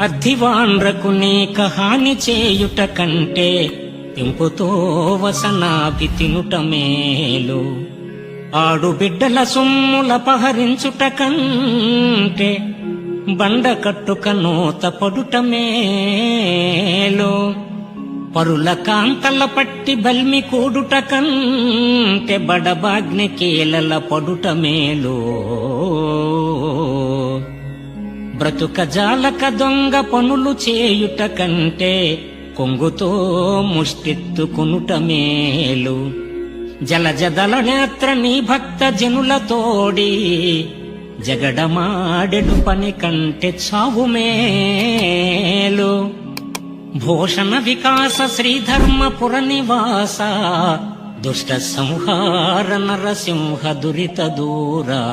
అర్థివాండ్రకు నీక హాని చేయుట కంటే తెంపుతో వసనాభి తినుట మేలు. ఆడు బిడ్డల సొమ్ముల పహరించుట కంటే బండ కట్టుక నూత పడుట మేలు. పరుల కాంతల పట్టి బల్మి కూడుట కంటే బడబాగ్ని కీలల పడుట మేలో. బ్రతుక జాలక దొంగ పనులు చేయుట కంటే కొంగుతో ముష్టెత్తుకునుట మేలు. జలజదల నేత్ర నీ భక్త జనుల తోడి జగడమాడెడు పని కంటే చావు మేలు. భూషణ వికాస శ్రీధర్మపుర నివాస దుష్ట సంహార నరసింహ దురిత దూరా.